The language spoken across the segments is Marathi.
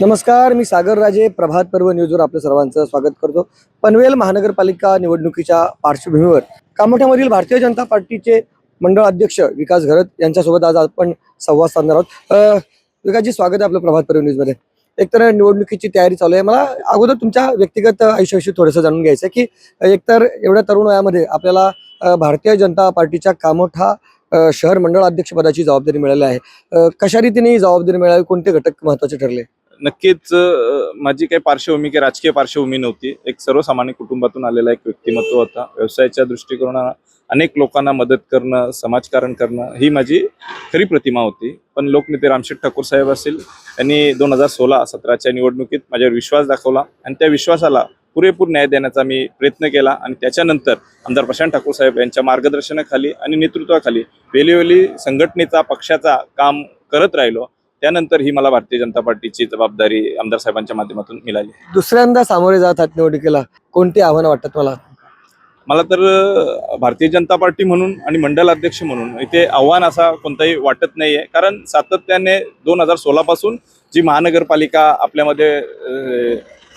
नमस्कार मी सागर राजे प्रभात पर्व न्यूजवर आपलं सर्वांचं स्वागत करतो. पनवेल महानगरपालिका निवडणुकीच्या पार्श्वभूमीवर कामोठ्यामधील भारतीय जनता पार्टीचे मंडळ अध्यक्ष विकास घरत यांच्यासोबत आज आपण संवाद साधणार आहोत. विकासजी स्वागत आहे आपलं प्रभात पर्व न्यूजमध्ये. एकतर निवडणुकीची तयारी चालू आहे. मला अगोदर तुमच्या व्यक्तिगत आयुष्याविषयी थोडंसं जाणून घ्यायचं आहे की एकतर एवढ्या तरुण वयामध्ये आपल्याला भारतीय जनता पार्टीच्या कामोठा शहर मंडळ अध्यक्षपदाची जबाबदारी मिळाली आहे. कशा रीतीने ही जबाबदारी मिळावी? कोणते घटक महत्त्वाचे ठरले? नक्कीच माझी काही पार्श्वभूमी काही राजकीय पार्श्वभूमी नव्हती. एक सर्वसामान्य कुटुंबातून आलेला एक व्यक्तिमत्व होता. व्यवसायाच्या दृष्टिकोनानं अनेक लोकांना मदत करणं समाजकारण करणं ही माझी खरी प्रतिमा होती. पण लोकनेते रामशेठ ठाकूर साहेब असतील यांनी दोन हजार सोळा सतराच्या निवडणुकीत माझ्यावर विश्वास दाखवला आणि त्या विश्वासाला पुरेपूर न्याय देण्याचा मी प्रयत्न केला आणि त्याच्यानंतर आमदार प्रशांत ठाकूर साहेब यांच्या मार्गदर्शनाखाली आणि नेतृत्वाखाली वेलीवेली संघटनेचा पक्षाचा काम करत राहिलो. त्यानंतर ही मला भारतीय जनता पार्टीची जबाबदारी आमदार साहेबांच्या माध्यमातून मिळाली. दुसऱ्यांदा सामोरे जात आहात निवडणुकीला कोणती आव्हानं वाटतात मला मला तर भारतीय जनता पार्टी म्हणून आणि मंडल अध्यक्ष म्हणून इथे आव्हान असा कोणताही वाटत नाहीये. कारण सातत्याने दोन हजार सोळा पासून जी महानगरपालिका आपल्यामध्ये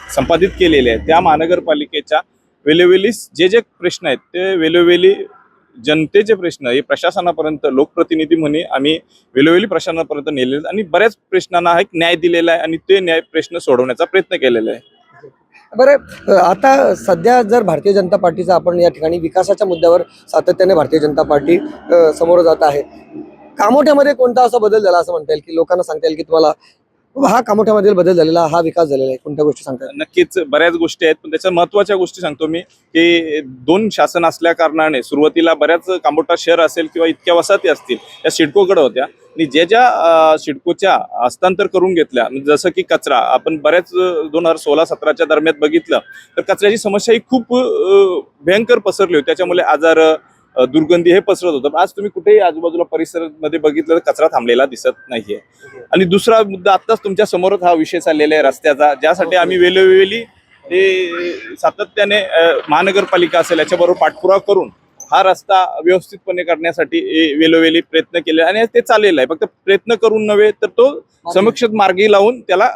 संपादित केलेले आहे त्या महानगरपालिकेच्या वेळोवेळी जे जे प्रश्न आहेत ते वेळोवेळी जनतेचे प्रश्न हे प्रशासनापर्यंत लोकप्रतिनिधी म्हणून आम्ही वेळोवेळी प्रशासनापर्यंत नेलेले आहेत आणि बऱ्याच प्रश्नांना हा एक न्याय दिलेला आहे आणि ते न्याय प्रश्न सोडवण्याचा प्रयत्न केलेला आहे. बरं आता सध्या जर भारतीय जनता पार्टीचा आपण या ठिकाणी विकासाच्या मुद्द्यावर सातत्याने भारतीय जनता पार्टी समोर जात आहे कामोठ्यामध्ये कोणता असा बदल झाला असं म्हणता येईल? की लोकांना सांगता येईल की तुम्हाला हा कामोठ्यामधील बदल झालेला हा विकास झालेला आहे. कोणत्या गोष्टी सांगता नक्कीच बऱ्याच गोष्टी आहेत पण त्याच्या महत्त्वाच्या गोष्टी सांगतो मी की दोन शासन असल्या कारणाने सुरुवातीला बऱ्याच कामोठा शहर असेल किंवा इतक्या वसाहती असतील त्या सिडकोकडे होत्या. आणि जे ज्या शिडकोच्या सिडकोच्या हस्तांतर करून घेतल्या जसं की कचरा आपण बऱ्याच दोन हजार सोळा सतराच्या दरम्यान बघितलं तर कचऱ्याची समस्या ही खूप भयंकर पसरली होती. त्याच्यामुळे आजार दुर्गंधी हे पसरत होतं. पण आज तुम्ही कुठेही आजूबाजूला परिसरामध्ये बघितलं तर कचरा थांबलेला दिसत नाहीये. आणि दुसरा मुद्दा आत्ताच तुमच्या समोरच हा विषय चाललेला आहे रस्त्याचा ज्यासाठी आम्ही वेळोवेळी ते सातत्याने महानगरपालिका असेल याच्याबरोबर पाठपुरावा करून हा रस्ता व्यवस्थितपणे करण्यासाठी वेळोवेळी प्रयत्न केले आणि ते चाललेला आहे. फक्त प्रयत्न करून नव्हे तर तो समक्ष मार्गी लावून त्याला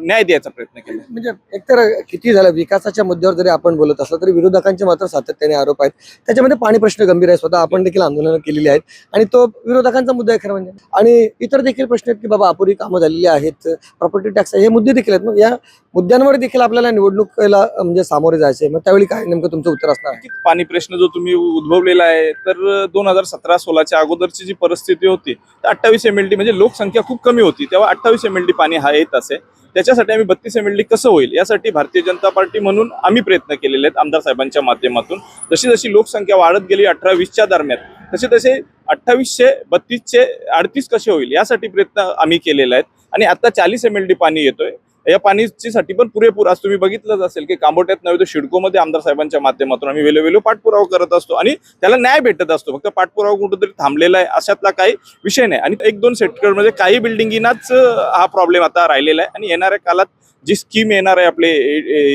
न्याय द्यायचा प्रयत्न केला. म्हणजे एकतर किती झालं विकासाच्या मुद्द्यावर जरी आपण बोलत असलो तरी विरोधकांचे मात्र सातत्याने आरोप आहेत. त्याच्यामध्ये पाणी प्रश्न गंभीर आहे स्वतः आपण देखील आंदोलनं केलेली आहेत. आणि तो विरोधकांचा मुद्दा आहे खरं म्हणजे. आणि इतर देखील प्रश्न आहेत की बाबा अपुरी कामं झालेली आहेत प्रॉपर्टी टॅक्स हे मुद्दे देखील आहेत. मग या मुद्द्यांवर देखील आपल्याला निवडणुकीला म्हणजे सामोरे जायचे आहे. मग त्यावेळी काय नेमकं तुमचं उत्तर असणार पाणी प्रश्न जो तुम्ही अनुभवलेला आहे. तर दोन हजार सतरा सोळाच्या अगोदरची जी परिस्थिती होती तर अठ्ठावीस एम एल डी म्हणजे लोकसंख्या खूप कमी होती. तेव्हा अठ्ठावीस एम एल डी पाणी हा येत असे. त्याच्यासाठी आम्ही बत्तीस एम एल डी कसं होईल यासाठी भारतीय जनता पार्टी म्हणून आम्ही प्रयत्न केलेले आहेत आमदार साहेबांच्या माध्यमातून. जशी जशी लोकसंख्या वाढत गेली अठरा वीसच्या दरम्यान तसे तसे अठ्ठावीसशे बत्तीसशे अडतीस कसे होईल यासाठी प्रयत्न आम्ही केलेला आहेत. आणि आता चाळीस एम एल डी पाणी येतोय. या पाणीसाठी पण पुरेपूर. आज तुम्ही बघितलंच असेल की कांबोट्यात नव्हे तर शिडकोमध्ये आमदार साहेबांच्या माध्यमातून आम्ही वेलोवेलो पाठपुरावा करत असतो आणि त्याला न्याय भेटत असतो. फक्त पाठपुरावा कुठंतरी थांबलेला आहे अशातला काही विषय नाही. आणि एक दोन सेक्टरमध्ये काही बिल्डिंगीनाच हा प्रॉब्लेम आता राहिलेला आहे. आणि येणाऱ्या काळात जी स्कीम येणार आहे आपले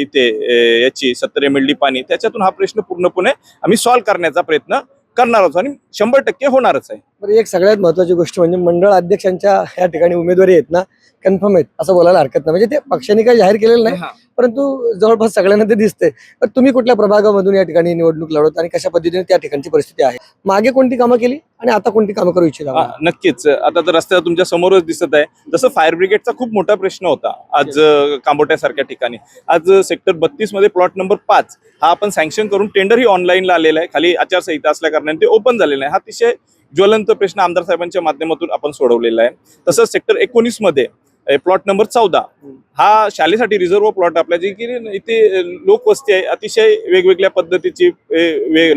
इथे याची सत्तर एम एल डी पाणी त्याच्यातून हा प्रश्न पूर्णपणे आम्ही सॉल्व्ह करण्याचा प्रयत्न करणार आहोत आणि शंभर टक्के होणारच आहे. बरं एक सगळ्यात महत्वाची गोष्ट म्हणजे मंडळ अध्यक्षांच्या या ठिकाणी उमेदवारी आहेत ना कन्फर्म आहेत असं बोलायला हरकत नाही. म्हणजे ते पक्षाने काही जाहीर केलेलं नाही. परंतु जवळपास सगळ्यांना ते दिसतंय. तर तुम्ही कुठल्या प्रभागामधून या ठिकाणी निवडणूक लढवत आणि कशा पद्धतीने त्या ठिकाणची परिस्थिती आहे? मागे कोणती कामं केली आणि आता कोणती कामं करू इच्छित? नक्कीच. आता तर रस्त्यावर तुमच्या समोरच दिसत आहे. जसं फायर ब्रिगेडचा खूप मोठा प्रश्न होता आज कांबोट्यासारख्या ठिकाणी. आज सेक्टर बत्तीसमध्ये प्लॉट नंबर पाच हा आपण सँक्शन करून टेंडर ही ऑनलाईनला आलेला आहे. खाली आचारसंहिता असल्या कारणाने ते ओपन झालेलं आहे. हा अतिशय ज्वलंत प्रश्न आमदार साहेबांच्या माध्यमातून आपण सोडवलेला आहे. तसंच सेक्टर एकोणीसमध्ये प्लॉट नंबर चौदा. हा शाळेसाठी रिझर्व प्लॉट आपल्या जे की इथे लोकवस्ती आहे. अतिशय वेगवेगळ्या पद्धतीची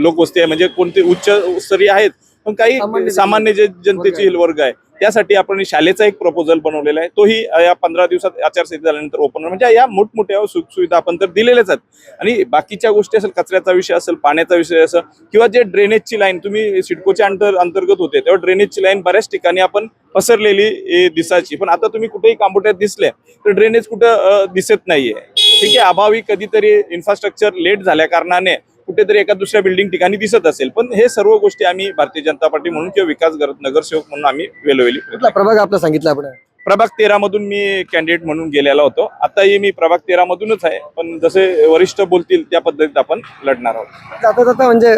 लोकवस्ती आहे. म्हणजे कोणते उच्च स्तरीय आहेत पण काही सामान्य सामान्य जे जनतेची वर्ग आहे. त्यासाठी आपण शालेचा एक प्रपोजल बनवलेला आहे. तोही या पंधरा दिवसात आचारसंहिता झाल्यानंतर ओपन म्हणजे या मोठमोठ्या सुखसुविधा आपण तर दिलेल्याच आहेत. आणि बाकीच्या गोष्टी असेल कचऱ्याचा विषय असेल पाण्याचा विषय असेल किंवा जे ड्रेनेजची लाईन तुम्ही सिडकोच्या अंतर अंतर्गत होते तेव्हा ड्रेनेजची लाईन बऱ्याच ठिकाणी आपण पसरलेली दिसायची. पण आता तुम्ही कुठेही कांबोट्यात दिसले तर ड्रेनेज कुठं दिसत नाहीये. ठीक आहे अभावी कधीतरी इन्फ्रास्ट्रक्चर लेट झाल्या कारणाने कुठेतरी एका दुसऱ्या बिल्डिंग ठिकाणी दिसत असेल. पण हे सर्व गोष्टी आम्ही भारतीय जनता पार्टी म्हणून किंवा विकास गरज नगरसेवक म्हणून आम्ही कुठला प्रभाग आपला सांगितला आपण? प्रभाग तेरा मधून मी कॅन्डिडेट म्हणून गेलेला होतो. आताही मी प्रभाग तेरा मधूनच आहे. पण जसे वरिष्ठ बोलतील त्या पद्धतीत आपण लढणार आहोत. जाता जाता म्हणजे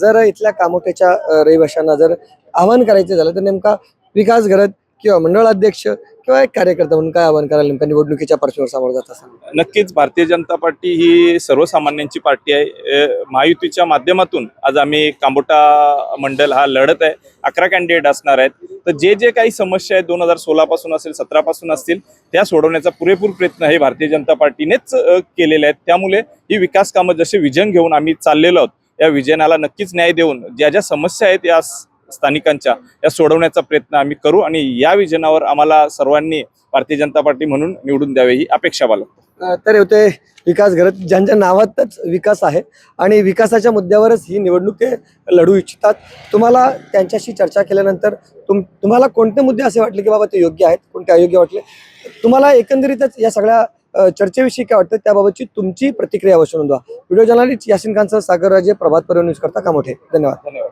जर इथल्या कामोठ्याच्या रहिवाशांना जर आवाहन करायचं झालं तर नेमका विकास घरत किंवा मंडळ अध्यक्ष किंवा एक कार्यकर्ता म्हणून काय आवाहन करायला नेमका निवडणुकीच्या पार्श्वभूमीवर समोर जात असाल नक्कीच भारतीय जनता पार्टी ही सर्वसामान्यांची पार्टी आहे. महायुतीच्या माध्यमातून आज आम्ही कांबोटा मंडल हा लढत आहे. अकरा कॅन्डिडेट असणार आहेत. तर जे जे काही समस्या आहेत दोन हजार सोळा पासून असेल सतरा पासून असतील त्या सोडवण्याचा पुरेपूर प्रयत्न हे भारतीय जनता पार्टीनेच केलेले आहेत. त्यामुळे ही विकास कामं जसे विजन घेऊन आम्ही चाललेलो आहोत या विजनाला नक्कीच न्याय देऊन ज्या ज्या समस्या आहेत या स्थानिकांच्या या सोडवण्याचा प्रयत्न आम्ही करू आणि या विजनावर आम्हाला सर्वांनी भारतीय जनता पार्टी म्हणून निवडून द्यावे ही अपेक्षा बाळगतो. तर होते विकास घरत ज्यांच्या नावातच विकास आहे आणि विकासाच्या मुद्द्यावरच ही निवडणूक ते लढू इच्छितात. तुम्हाला त्यांच्याशी चर्चा केल्यानंतर तुम तुम्हाला कोणते मुद्दे असे वाटले की बाबा ते योग्य आहेत? कोणते अयोग्य वाटले? तुम्हाला एकंदरीतच या सगळ्या चर्चेविषयी काय वाटतं? त्याबाबतची तुमची प्रतिक्रिया अवश्य नोंदवा. व्हिडिओ जर्नलिस्ट यासिन खानसह सागर राजे प्रभात पर्व न्यूज करता कामोठे. धन्यवाद. धन्यवाद.